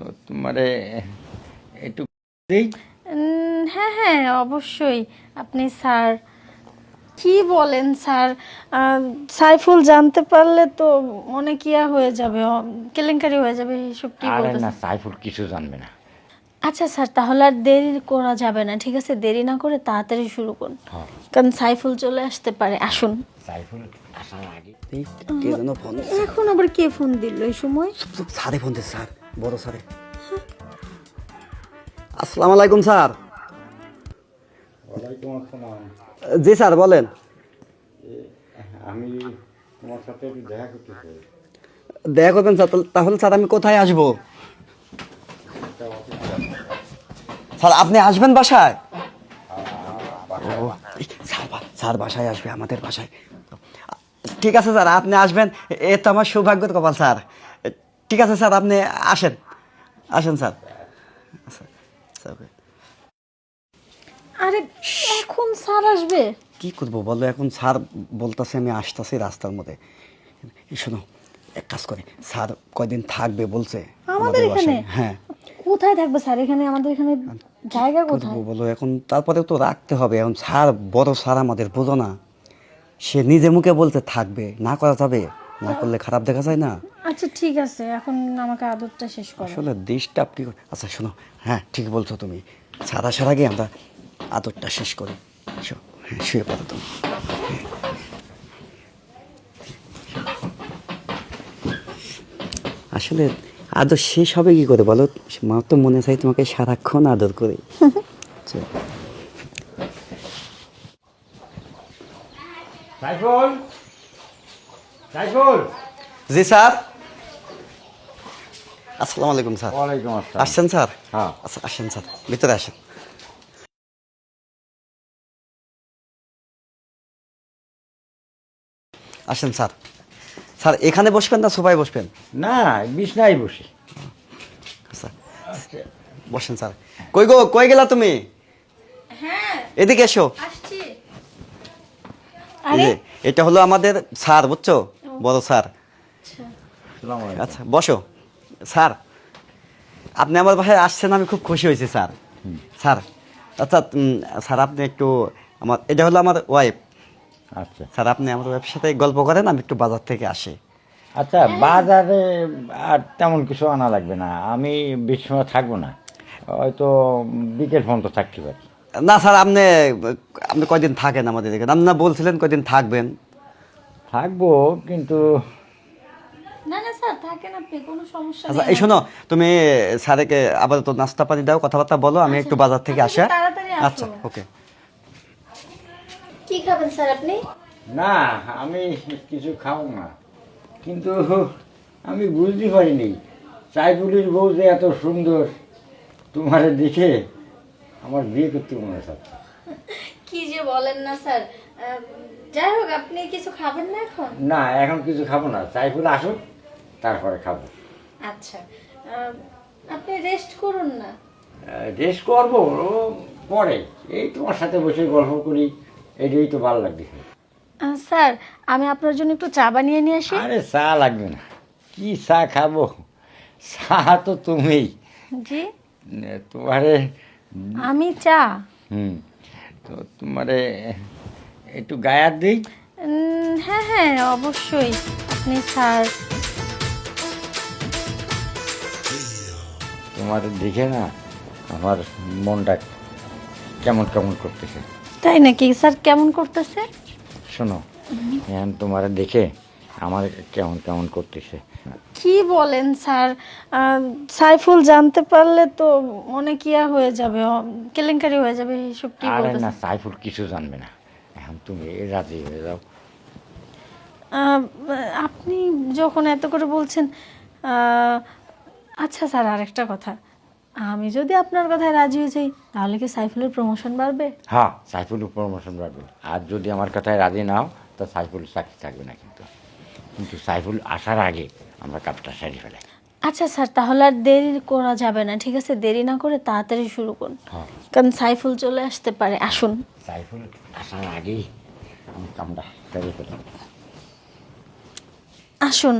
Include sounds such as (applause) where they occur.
তো তোমারে একটু দেই? হ্যাঁ হ্যাঁ অবশ্যই। আপনি স্যার কি বলেন স্যার? সাইফুল জানতে পারলে তো মনে কিয়া হয়ে যাবে কেলেঙ্কারি হয়ে যাবে এসব কি আরে না সাইফুল কিছু জানবে না। আচ্ছা স্যার তাহলে আর দেরি করা যাবে না ঠিক আছে? দেরি না করে তাড়াতাড়ি শুরু করুন। কারণ সাইফুল চলে আসতে পারে আসুন। সাইফুল আসার আগে। কে যেন ফোন এখন আবার কে ফোন দিল এই সময়? স্যারে ফোন দিচ্ছে স্যার। বড় স্যারে। আসসালামু আলাইকুম স্যার। ওয়ালাইকুম আসসালাম। জি স্যার বলেন। আমি তোমার সাথে একটু দেখা করতে চাই। দেখা করবেন স্যার তাহলে- স্যার আমি কোথায় আসব? স্যার আপনি আসবেন বাসায়? স্যার স্যার বাসায় আসবে আমাদের বাসায়। ঠিক আছে স্যার আপনি আসবেন। এ তো আমার সৌভাগ্যের কপাল স্যার। ঠিক আছে স্যার আপনি আসেন। আসেন স্যার। আচ্ছা, স্যার আরে এখন স্যার আসবে? কি করব বলো এখন স্যার বলতেছে আমি আসতেছি রাস্তার মধ্যে। শোনো এক কাজ করে স্যার কয়দিন থাকবে বলছে আমাদের এখানে? হ্যাঁ। কোথায় থাকবে স্যার? এখানে আমাদের এখানে জায়গা কোথায়? বলো এখন তারপরে তো রাখতে হবে। এখন স্যার বড় স্যার আমাদের বোঝো না। সে নিজে মুখে বলতে থাকবে না করা যাবে? না করলে খারাপ দেখা যায় না? আচ্ছা ঠিক আছে। এখন আমাকে আদরটা শেষ করো। আসলে ডিস্টার্ব কি করে- আচ্ছা শোনো। হ্যাঁ ঠিক বলছো তুমি। স্যার আসার আগে আমরা আদরটা শেষ করি। এসো, হ্যাঁ শুয়ে পড়ো তুমি। আসলে আদর শেষ হবে কি করে বলো? মা তো মনে চাই তোমাকে সারাক্ষণ আদর করে। (laughs) চল। সাইফুল! জি স্যার। আসসালামু আলাইকুম স্যার। ওয়ালাইকুম আসসালাম। আসছেন স্যার? হ্যাঁ। আচ্ছা আসেন স্যার। ভিতরে আসেন। আসেন স্যার। স্যার এখানে বসবেন না সোফায় বসবেন? না বিছনায় বসি। আচ্ছা বসেন স্যার। কই গো কই গেলা তুমি? হ্যাঁ এদিকে এসো। আসছি। আরে। এটা হলো আমাদের স্যার বুঝছ? বড় স্যার। আচ্ছা। বসো। স্যার আপনি আমার বাসায় আসছেন আমি খুব খুশি হয়েছি স্যার। স্যার আচ্ছা স্যার আপনি একটু আমার এটা হলো আমার ওয়াইফ আচ্ছা। স্যার আপনি আমার ওয়াইফের সাথে গল্প করেন আমি একটু বাজার থেকে আসি। আচ্ছা বাজারে আর তেমন কিছু আনা লাগবে না। আমি বেশি সময় থাকব না। হয়তো বিকেল পর্যন্ত থাকতে পারি। না স্যার আপনি আপনি কয়দিন থাকেন আমাদের এখানে আপনি না বলছিলেন কয়দিন থাকবেন? থাকব কিন্তু না না স্যার থাকেন আপনি কোনো সমস্যা আচ্ছা এই শোনো তুমি স্যারকে আপাতত নাস্তা পানি দাও কথাবার্তা বলো আমি একটু বাজার থেকে আসি। আচ্ছা? তাড়াতাড়ি আচ্ছা ওকে। কি খাবেন স্যার আপনি? না আমি কিছু খাব না। কিন্তু আমি বুঝতে পারিনি সাইফুলির বউ যে এত সুন্দর তোমার দেখে আমার বিয়ে করতে মনে চাচ্ছে কি যে বলেন না স্যার। যাই হোক আপনি কিছু খাবেন না এখন? না এখন কিছু খাব না। সাইফুল আসুক তারপরে খাব। আচ্ছা। আপনি রেস্ট করুন না। রেস্ট করব ও পরে। এই তোমার সাথে বসে গল্প করি এটাই তো ভালো আহ, স্যার আমি আপনার জন্য একটু চা বানিয়ে নিয়ে আসি। আরে চা লাগবে না। কি চা খাব? চা তো তুমিই। জি। তোমারে আমি চা। হুম। তো তোমারে একটু গায়ার দিই? হ্যাঁ হ্যাঁ অবশ্যই। আপনি স্যার। তোমার দেখে না আমার মনটা কেমন কেমন করতেছে? তাই নাকি? স্যার কেমন করতেছে? শোনো এখন তোমার দেখে আমার কেমন কেমন করতেছে। কি বলেন স্যার? সাইফুল জানতে পারলে তো মনে কিয়া হয়ে যাবে? কেলেঙ্কারি হয়ে যাবে এসব কি আরে না সাইফুল কিছু জানবে না। এখন তুমি রাজি হয়ে যাও। আপনি যখন এত করে বলছেন আচ্ছা স্যার আরেকটা কথা। আমি যদি আপনার কথায় রাজি হয়ে যাই তাহলে কি সাইফুলের প্রমোশন বাড়বে? হ্যাঁ সাইফুল প্রমোশন বাড়বে। আর যদি আমার কথায় রাজি নাও তা সাইফুল চাকরি থাকবে না কিন্তু। কিন্তু সাইফুল আসার আগে আমরা কাপটা সারি ফেলাই। আচ্ছা স্যার তাহলে আর দেরি করা যাবে না ঠিক আছে? দেরি না করে তাড়াতাড়ি শুরু করুন। হ্যাঁ। কারণ সাইফুল চলে আসতে পারে আসুন। সাইফুল আসার আগেই আমি কামটা সারি ফেলাই আসুন।